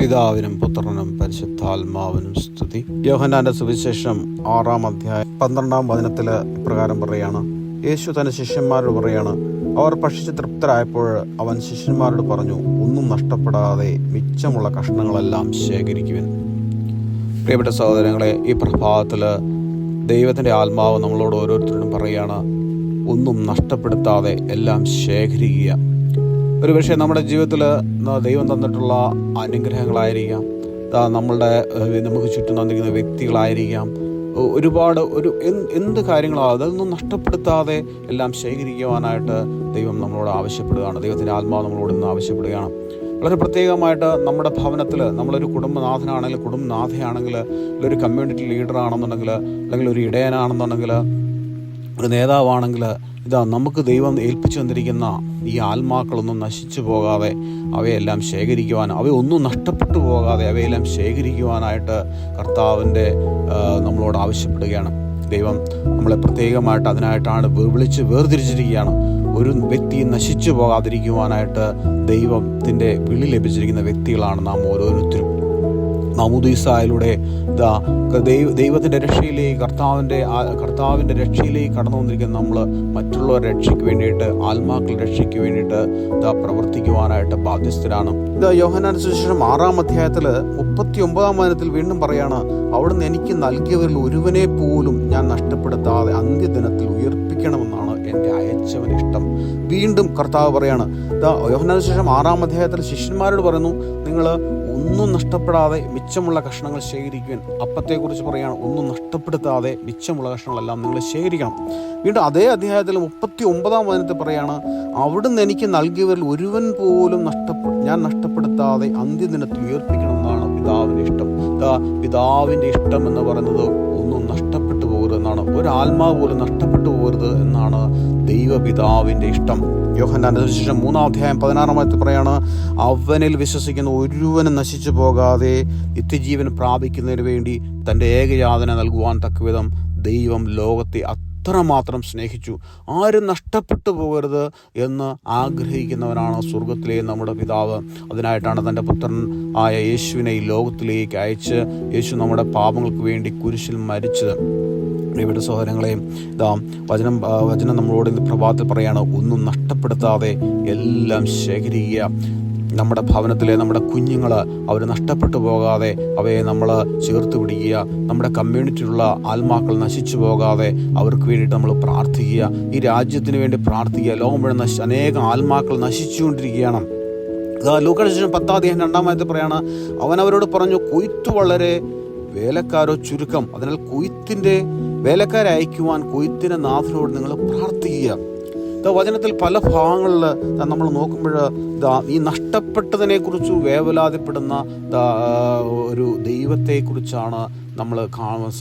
പിതാവിനും പുത്രനും പരിശുദ്ധാത്മാവിനും സ്തുതി. യോഹന്നാന്റെ സുവിശേഷം ആറാം അധ്യായം പന്ത്രണ്ടാം വചനത്തിൽ ഇപ്രകാരം പറയാണ് യേശു തന്റെ ശിഷ്യന്മാരോട് പറയാണ് അവർ ഭക്ഷിച്ച് തൃപ്തരായപ്പോൾ അവൻ ശിഷ്യന്മാരോട് പറഞ്ഞു ഒന്നും നഷ്ടപ്പെടാതെ മിച്ചമുള്ള കഷ്ണങ്ങളെല്ലാം ശേഖരിക്കുവിൻ. പ്രിയപ്പെട്ട സഹോദരങ്ങളെ ഈ പ്രഭാതത്തിൽ ദൈവത്തിന്റെ ആത്മാവ് നമ്മളോട് ഓരോരുത്തരോടും പറയാണ് ഒന്നും നഷ്ടപ്പെടുത്താതെ എല്ലാം ശേഖരിക്കുക. ഒരുപക്ഷെ നമ്മുടെ ജീവിതത്തിൽ ദൈവം തന്നിട്ടുള്ള അനുഗ്രഹങ്ങളായിരിക്കാം. നമ്മളുടെ നമുക്ക് ചുറ്റും തന്നിരിക്കുന്ന വ്യക്തികളായിരിക്കാം. ഒരുപാട് ഒരു എന്ത് കാര്യങ്ങളാണ് അതൊന്നും നഷ്ടപ്പെടുത്താതെ എല്ലാം ശേഖരിക്കുവാനായിട്ട് ദൈവം നമ്മളോട് ആവശ്യപ്പെടുകയാണ്. ദൈവത്തിന്റെ ആത്മാവ് നമ്മളോട് ഇന്ന് ആവശ്യപ്പെടുകയാണ്. വളരെ പ്രത്യേകമായിട്ട് നമ്മുടെ ഭവനത്തിൽ നമ്മളൊരു കുടുംബനാഥനാണെങ്കിൽ കുടുംബനാഥയാണെങ്കിൽ ഒരു കമ്മ്യൂണിറ്റി ലീഡർ ആണെന്നുണ്ടെങ്കിൽ അല്ലെങ്കിൽ ഒരു ഇടയനാണെന്നുണ്ടെങ്കിൽ ഒരു നേതാവാണെങ്കിൽ ഇതാ നമുക്ക് ദൈവം ഏൽപ്പിച്ചു തന്നിരിക്കുന്ന ഈ ആത്മാക്കളൊന്നും നശിച്ചു പോകാതെ അവയെല്ലാം ശേഖരിക്കുവാൻ അവയൊന്നും നഷ്ടപ്പെട്ടു പോകാതെ അവയെല്ലാം ശേഖരിക്കുവാനായിട്ട് കർത്താവിന്റെ നമ്മളോട് ആവശ്യപ്പെടുകയാണ്. ദൈവം നമ്മളെ പ്രത്യേകമായിട്ട് അതിനായിട്ടാണ് വിളിച്ച് വേർതിരിച്ചിരിക്കുകയാണ്. ഒരു വ്യക്തി നശിച്ചു പോകാതിരിക്കുവാനായിട്ട് ദൈവത്തിന്റെ വിളി ലഭിച്ചിരിക്കുന്ന വ്യക്തികളാണ് നാം ഓരോരുത്തരും. നമുദീസായിലൂടെ ദൈവ ദൈവത്തിന്റെ രക്ഷയിലേക്ക് കർത്താവിന്റെ കർത്താവിന്റെ രക്ഷയിലേക്ക് കടന്നു വന്നിരിക്കുന്ന നമ്മൾ മറ്റുള്ളവരെ രക്ഷയ്ക്ക് വേണ്ടിയിട്ട് ആത്മാക്കൾ രക്ഷയ്ക്ക് വേണ്ടിയിട്ട് ഇതാ പ്രവർത്തിക്കുവാനായിട്ട് ബാധ്യസ്ഥരാണ്. ഇത് യോഹനാൻ ആറാം അധ്യായത്തിൽ മുപ്പത്തി ഒമ്പതാം വചനത്തിൽ വീണ്ടും പറയാണ് അവിടുന്ന് എനിക്ക് നൽകിയവരിൽ ഒരുവനെ പോലും ഞാൻ നഷ്ടപ്പെടുത്താതെ അന്ത്യദിനത്തിൽ ഉയർപ്പിക്കണമെന്നാണ് എന്റെ അയച്ചവൻ ഇഷ്ടം. വീണ്ടും കർത്താവ് പറയാണ്. ഇതാ യോഹനാൻ ശേഷം ആറാം അധ്യായത്തിൽ ശിഷ്യന്മാരോട് പറയുന്നു നിങ്ങൾ ഒന്നും നഷ്ടപ്പെടാതെ മിച്ചമുള്ള കഷ്ണങ്ങൾ ശേഖരിക്കുവാൻ. അപ്പത്തെക്കുറിച്ച് പറയുകയാണ് ഒന്നും നഷ്ടപ്പെടുത്താതെ മിച്ചമുള്ള കഷ്ണങ്ങളെല്ലാം നിങ്ങൾ ശേഖരിക്കണം. വീണ്ടും അതേ അധ്യായത്തിൽ മുപ്പത്തി ഒമ്പതാം വചനത്തിൽ പറയാണ് അവിടുന്ന് എനിക്ക് നൽകിയവരിൽ ഒരുവൻ പോലും നഷ്ടപ്പെ ഞാൻ നഷ്ടപ്പെടുത്താതെ അന്ത്യദിനത്തിൽ ഉയർപ്പിക്കണമെന്നാണ് പിതാവിന്റെ ഇഷ്ടം. പിതാവിന്റെ ഇഷ്ടം എന്ന് പറയുന്നത് ഒന്നും എന്നാണ് ഒരാത്മാവ് പോലും നഷ്ടപ്പെട്ടു പോകരുത് എന്നാണ് ദൈവപിതാവിന്റെ ഇഷ്ടം. യോഹന്നാന്റെ ശേഷം മൂന്നാം അധ്യായം പതിനാറാം വയത്തിൽ പറയാണ് അവനിൽ വിശ്വസിക്കുന്ന ഒരുവനും നശിച്ചു പോകാതെ നിത്യജീവൻ പ്രാപിക്കുന്നതിന് വേണ്ടി തന്റെ ഏകയാതന നൽകുവാൻ തക്കവിധം ദൈവം ലോകത്തെ അത്രമാത്രം സ്നേഹിച്ചു. ആരും നഷ്ടപ്പെട്ടു പോകരുത് എന്ന് ആഗ്രഹിക്കുന്നവനാണ് സ്വർഗത്തിലെ നമ്മുടെ പിതാവ്. അതിനായിട്ടാണ് തന്റെ പുത്രൻ ആയ യേശുവിനെ ഈ ലോകത്തിലേക്ക് അയച്ച് യേശു നമ്മുടെ പാപങ്ങൾക്ക് വേണ്ടി കുരിശിൽ മരിച്ചത്. പ്രിയപ്പെട്ട സഹോദരങ്ങളെ ഇതാ വചനം വചനം നമ്മളോട് ഇന്ന് പ്രഭാതത്തിൽ പറയാണ് ഒന്നും നഷ്ടപ്പെടുത്താതെ എല്ലാം ശേഖരിക്കുക. നമ്മുടെ ഭവനത്തിലെ നമ്മുടെ കുഞ്ഞുങ്ങൾ അവർ നഷ്ടപ്പെട്ടു പോകാതെ അവയെ നമ്മൾ ചേർത്ത് പിടിക്കുക. നമ്മുടെ കമ്മ്യൂണിറ്റിയിലുള്ള ആത്മാക്കൾ നശിച്ചു പോകാതെ അവർക്ക് വേണ്ടിയിട്ട് നമ്മൾ പ്രാർത്ഥിക്കുക. ഈ രാജ്യത്തിന് വേണ്ടി പ്രാർത്ഥിക്കുക. ലോകം മുഴുവൻ നശി അനേകം ആത്മാക്കൾ നശിച്ചുകൊണ്ടിരിക്കുകയാണ്. ലൂക്കടിച്ചു പത്താം തീയതി രണ്ടാമത്തെ പറയാണ് അവൻ അവരോട് പറഞ്ഞു കൊയ്ത്തു വളരെ വേലക്കാരോ ചുരുക്കം. അതിനാൽ കൊയ്ത്തിന്റെ വേലക്കാരെ അയക്കുവാൻ കൊയ്ത്തിന്റെ നാഥനോട് നിങ്ങൾ പ്രാർത്ഥിക്കുക. വചനത്തിൽ പല ഭാഗങ്ങളിൽ നമ്മൾ നോക്കുമ്പോൾ ഈ നഷ്ടപ്പെട്ടതിനെക്കുറിച്ച് വേവലാതിപ്പെടുന്ന ഒരു ദൈവത്തെക്കുറിച്ചാണ് നമ്മൾ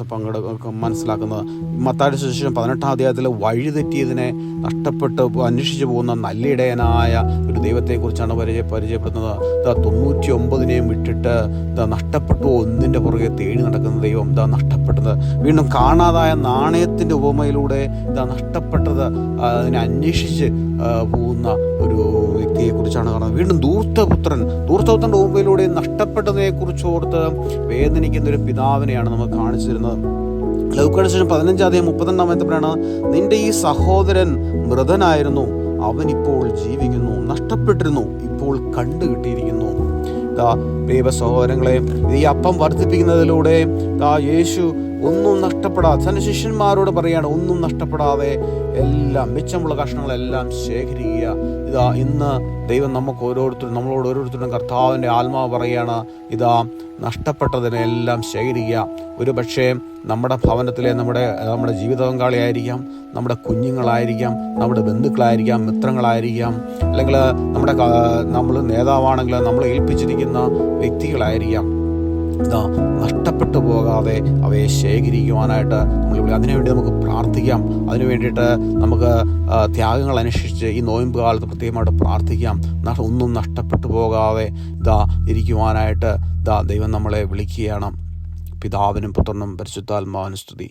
പങ്കെടു മനസ്സിലാക്കുന്നത്. മത്താടി ശേഷം പതിനെട്ടാം അധ്യായത്തിൽ വഴിതെറ്റിയതിനെ നഷ്ടപ്പെട്ട് അന്വേഷിച്ചു പോകുന്ന നല്ലിടയനായ ഒരു ദൈവത്തെക്കുറിച്ചാണ് പരിചയ പരിചയപ്പെടുന്നത് തൊണ്ണൂറ്റി ഒമ്പതിനെയും വിട്ടിട്ട് നഷ്ടപ്പെട്ടു ഒന്നിന്റെ പുറകെ തേടി നടക്കുന്ന ദൈവം ഇതാ നഷ്ടപ്പെട്ടത്. വീണ്ടും കാണാതായ നാണയത്തിന്റെ ഉപമയിലൂടെ ഇതാ നഷ്ടപ്പെട്ടത് അതിനെ അന്വേഷിച്ച് ആ, പോകുന്ന ഒരു വ്യക്തിയെക്കുറിച്ചാണ് കാണുന്നത്. വീണ്ടും ദൂർത്തപുത്രൻ ദൂർത്തപുത്രന്റെ ഉപമയിലൂടെ നഷ്ടപ്പെട്ടതിനെ കുറിച്ച് ഓർത്ത് വേദനിക്കുന്ന ഒരു പിതാവിനെയാണ് നമുക്ക് കാണിച്ചു തരുന്നത്. ലൗക്കടിശേഷം പതിനഞ്ചാം തീയതി മുപ്പത്തിരണ്ടാമത്തെ പറയണ നിന്റെ ഈ സഹോദരൻ മൃതനായിരുന്നു അവനിപ്പോൾ ജീവിക്കുന്നു നഷ്ടപ്പെട്ടിരുന്നു ഇപ്പോൾ കണ്ടു കിട്ടിയിരിക്കുന്നു ദാ പ്രിയ സഹോദരങ്ങളെ ഈ അപ്പം വർദ്ധിപ്പിക്കുന്നതിലൂടെ ദാ യേശു ഒന്നും നഷ്ടപ്പെടാതെ തന്റെ ശിഷ്യന്മാരോട് പറയാണ് ഒന്നും നഷ്ടപ്പെടാതെ എല്ലാം മിച്ചമുള്ള കഷ്ണങ്ങളെല്ലാം ശേഖരിക്കുക. ഇതാ ഇന്ന് ദൈവം നമുക്ക് ഓരോരുത്തരും നമ്മളോട് ഓരോരുത്തരും കർത്താവിന്റെ ആത്മാവ് പറയുകയാണ് ഇതാ നഷ്ടപ്പെട്ടതിനെല്ലാം ശേഖരിക്കുക. ഒരു പക്ഷേ നമ്മുടെ ഭവനത്തിലെ നമ്മുടെ നമ്മുടെ ജീവിത പങ്കാളിയായിരിക്കാം നമ്മുടെ കുഞ്ഞുങ്ങളായിരിക്കാം നമ്മുടെ ബന്ധുക്കളായിരിക്കാം മിത്രങ്ങളായിരിക്കാം അല്ലെങ്കിൽ നമ്മുടെ നമ്മൾ നേതാവാണെങ്കിൽ നമ്മൾ ഏൽപ്പിച്ചിരിക്കുന്ന വ്യക്തികളായിരിക്കാം. നഷ്ടപ്പെട്ടു പോകാതെ അവയെ ശേഖരിക്കുവാനായിട്ട് നമ്മൾ വിളി- അതിനുവേണ്ടി നമുക്ക് പ്രാർത്ഥിക്കാം. അതിനു വേണ്ടിയിട്ട് നമുക്ക് ത്യാഗങ്ങൾ അനുഷ്ഠിച്ച് ഈ നോയമ്പ് കാലത്ത് പ്രത്യേകമായിട്ട് പ്രാർത്ഥിക്കാം. ഒന്നും നഷ്ടപ്പെട്ടു പോകാതെ ഇതാ ഇരിക്കുവാനായിട്ട് ഇതാ ദൈവം നമ്മളെ വിളിക്കുകയാണ്. പിതാവിനും പുത്രനും പരിശുദ്ധാത്മാവിനും സ്തുതി.